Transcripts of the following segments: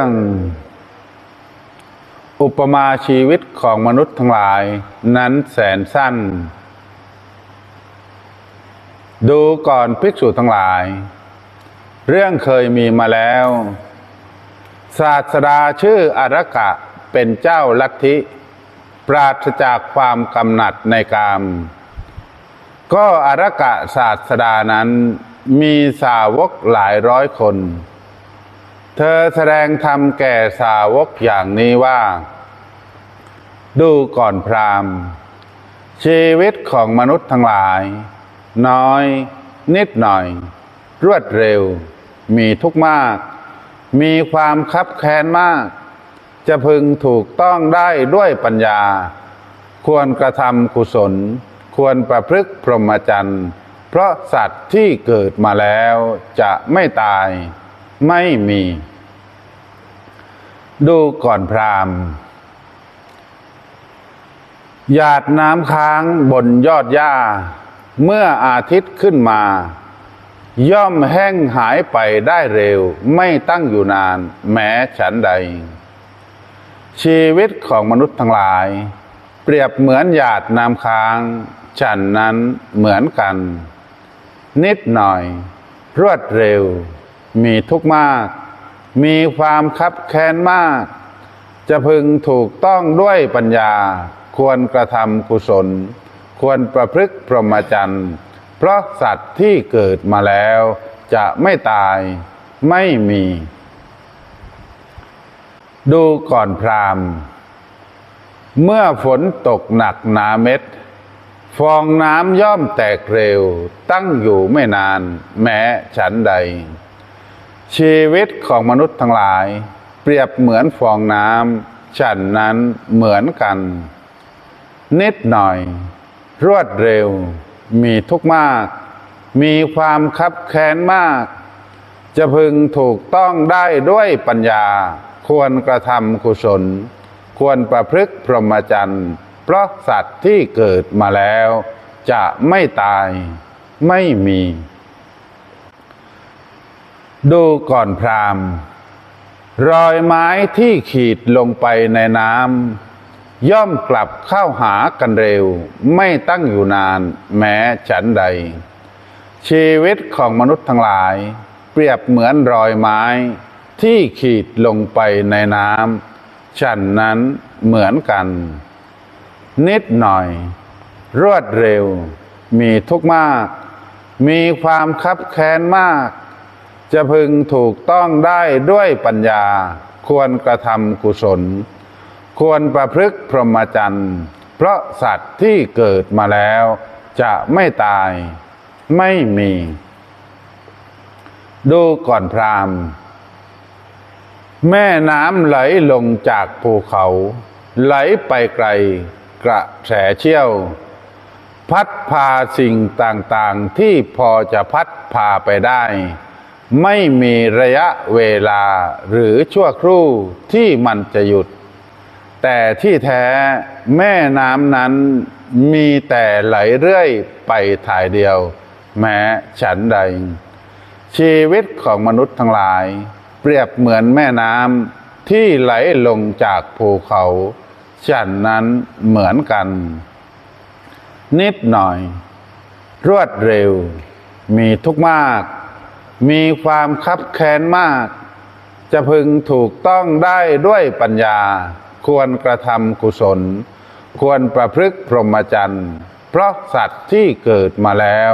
รื่องอุปมาชีวิตของมนุษย์ทั้งหลาย นั้นแสนสั้น ดูก่อนภิกษุทั้งหลาย เรื่องเคยมีมาแล้ว ศาสดาชื่ออารกะเป็นเจ้าลัทธิ ปราศจากความกำหนัดในกาม ก็อารกะศาสดานั้นมีสาวกหลายร้อยคน เธอแสดงธรรมแก่สาวกอย่างนี้ว่า ดูก่อนพราหมณ์ชีวิตของมนุษย์ทั้งหลาย น้อย นิดหน่อย รวดเร็ว มีทุกข์มาก มีความคับแค้นมาก จะพึงถูกต้องได้ด้วยปัญญา ควรกระทำกุศล ควรประพฤกพรหมจรรย์ เพราะสัตว์ที่เกิดมาแล้วจะไม่ตาย ไม่มี ดูก่อนพรามหยาดน้ำค้างบนยอดหญ้า เมื่ออาทิตย์ขึ้นมา ย่อมแห้งหายไปได้เร็ว ไม่ตั้งอยู่นาน แม้ฉันใด ชีวิตของมนุษย์ทั้งหลาย เปรียบเหมือนหยาดน้ำค้าง ฉันนั้นเหมือนกัน นิดหน่อย รวดเร็ว มีทุกข์มาก มีความคับแค้นมาก จะพึงถูกต้องด้วยปัญญา ควรกระทำกุศล ควรประพฤติพรหมจรรย์ เพราะสัตว์ที่เกิดมาแล้ว จะไม่ตายไม่มี ดูก่อนพรามเมื่อฝนตกหนักหนาเม็ด ฟองน้ำย่อมแตกเร็ว ตั้งอยู่ไม่นาน แม้ฉันใด ชีวิตของมนุษย์ทั้งหลาย เปรียบเหมือนฟองน้ำฉันนั้นเหมือนกัน นิดหน่อย รวดเร็ว มีทุกข์มาก มีความคับแค้นมาก จะพึงถูกต้องได้ด้วยปัญญา ควรกระทำกุศล ควรประพฤกพรหมจรรย์เพราะสัตว์ที่เกิดมาแล้ว จะไม่ตายไม่มี ดูก่อนพราหมณ์รอยไม้ที่ขีดลงไปในน้ำย่อมกลับเข้าหากันเร็ว ไม่ตั้งอยู่นานแม้ฉันใด ชีวิตของมนุษย์ทั้งหลาย เปรียบเหมือนรอยไม้ ที่ขีดลงไปในน้ำฉันนั้นเหมือนกัน นิดหน่อย รวดเร็ว มีทุกข์มาก มีความคับแค้นมาก จะพึงถูกต้องได้ด้วยปัญญา ควรกระทำกุศล ควรประพฤกพรหมจรรย์ เพราะสัตว์ที่เกิดมาแล้ว จะไม่ตาย ไม่มี ดูก่อนพราหมณ์ แม่น้ำไหลลงจากภูเขา ไหลไปไกล กระแสเชี่ยว พัดพาสิ่งต่างๆที่พอจะพัดพาไปได้ ไม่มีระยะเวลาหรือชั่วครู่ที่มันจะหยุด แต่ที่แท้แม่น้ำนั้นมีแต่ไหลเรื่อยไปถ่ายเดียว แม้ฉันใด ชีวิตของมนุษย์ทั้งหลาย เปรียบเหมือนแม่น้ำที่ไหลลงจากภูเขา ฉันนั้นเหมือนกัน นิดหน่อย รวดเร็ว มีทุกข์มาก มีความคับแค้นมาก จะพึงถูกต้องได้ด้วยปัญญา ควรกระทำกุศล ควรประพฤกพรหมจรรย์ เพราะสัตว์ที่เกิดมาแล้ว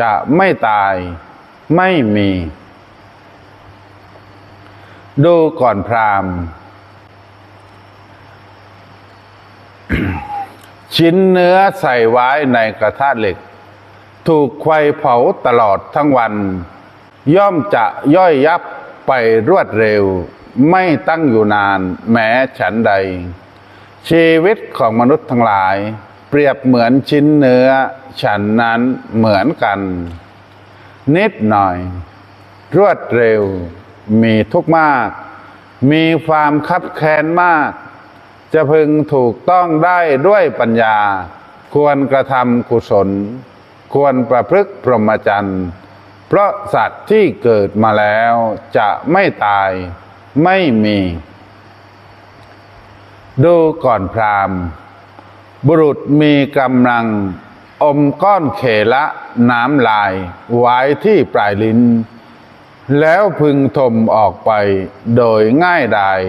จะไม่ตายไม่มี ดูก่อนพราหมณ์ชิ้นเนื้อใส่ไว้ในกระทะเหล็ก ถูกไฟเผาตลอดทั้งวัน ย่อมจะย่อยยับไปรวดเร็ว ไม่ตั้งอยู่นานแม้ฉันใด ชีวิตของมนุษย์ทั้งหลาย เปรียบเหมือนชิ้นเนื้อ ฉันนั้นเหมือนกัน นิดหน่อย รวดเร็ว มีทุกข์มาก มีความคับแค้นมาก จะพึงถูกต้องได้ด้วยปัญญา ควรกระทำกุศล ควรประพฤกพรหมจรรย์ เพราะสัตว์ที่เกิดมาแล้วจะไม่ตายไม่มี ดูก่อนพรามบุรุษมีกำลัง อมก้อนเขละน้ำลายไว้ที่ปลายลิ้น แล้วพึงทมออกไปโดยง่ายดาย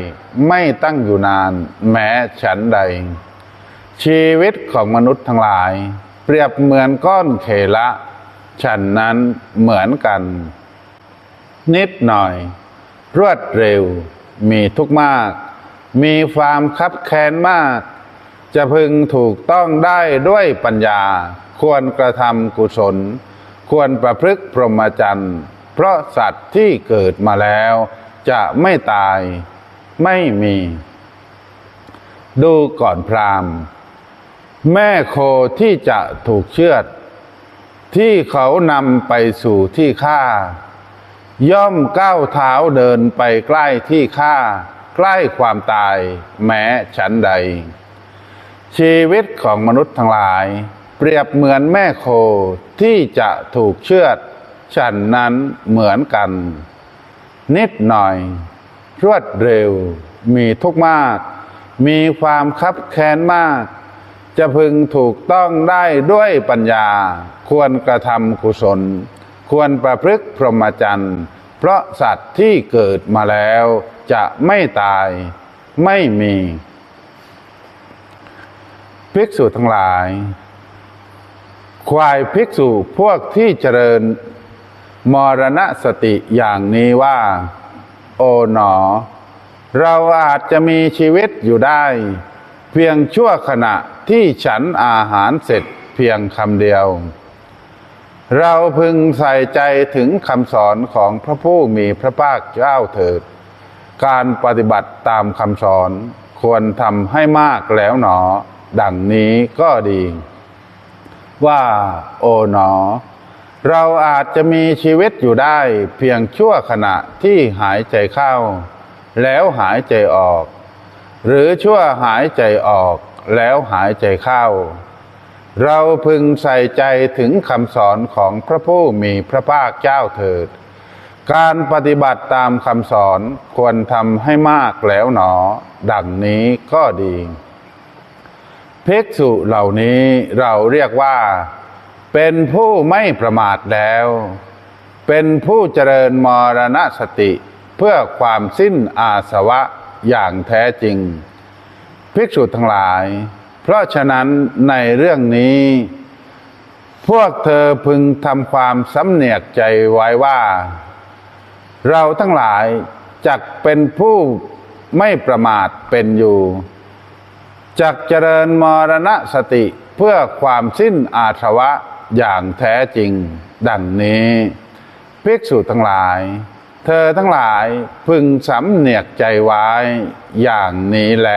ไม่ตั้งอยู่นานแม้ฉันใด ชีวิตของมนุษย์ทั้งหลาย เปรียบเหมือนก้อนเขละ ฉันนั้นเหมือนกัน นิดหน่อย รวดเร็ว มีทุกมาก มีความคับแค้นมาก จะพึงถูกต้องได้ด้วยปัญญา ควรกระทำกุศล ควรประพฤติพรหมจรรย์ เพราะสัตว์ที่เกิดมาแล้ว จะไม่ตาย ไม่มี ดูก่อนพรามแม่โคที่จะถูกเชือด ที่เขานำไปสู่ที่ฆ่า ย่อมก้าวเท้าเดินไปใกล้ที่ฆ่า ใกล้ความตายแม้ฉันใด ชีวิตของมนุษย์ทั้งหลาย เปรียบเหมือนแม่โคที่จะถูกเชือด ฉันนั้นเหมือนกัน นิดหน่อย รวดเร็ว มีทุกข์มาก มีความคับแค้นมาก จะพึงถูกต้องได้ด้วยปัญญา ควรกระทำกุศล ควรประพฤติพรหมจรรย์ เพราะสัตว์ที่เกิดมาแล้วจะไม่ตายไม่มี ภิกษุทั้งหลาย ควายภิกษุพวกที่เจริญ มรณสติอย่างนี้ว่า โอ๋หนอ เราอาจจะมีชีวิตอยู่ได้ เพียงชั่วขณะที่ฉันอาหารเสร็จเพียงคำเดียว เราพึงใส่ใจถึงคำสอนของพระผู้มีพระภาคเจ้าเถิด การปฏิบัติตามคำสอนควรทำให้มากแล้วหนอ ดังนี้ก็ดี ว่าโอ๋หนอ เราอาจจะมีชีวิตอยู่ได้เพียงชั่วขณะที่หายใจเข้า แล้วหายใจออก หรือชั่วหายใจออกแล้วหายใจเข้า เราพึงใส่ใจถึงคำสอนของพระผู้มีพระภาคเจ้าเถิด การปฏิบัติตามคำสอนควรทำให้มากแล้วหนอ ดังนี้ก็ดีภิกษุเหล่านี้เราเรียกว่า เป็นผู้ไม่ประมาทแล้ว เป็นผู้เจริญมรณสติเพื่อความสิ้นอาสวะ อย่างแท้จริง ภิกษุทั้งหลาย เพราะฉะนั้นในเรื่องนี้ พวกเธอพึงทำความสำเนียกใจไว้ว่า เราทั้งหลายจักเป็นผู้ไม่ประมาทเป็นอยู่จักเจริญมรณสติเพื่อความสิ้นอาสวะอย่างแท้จริง ดังนี้ ภิกษุทั้งหลาย เธอทั้งหลายพึงสำเนียกใจไว้อย่างนี้แล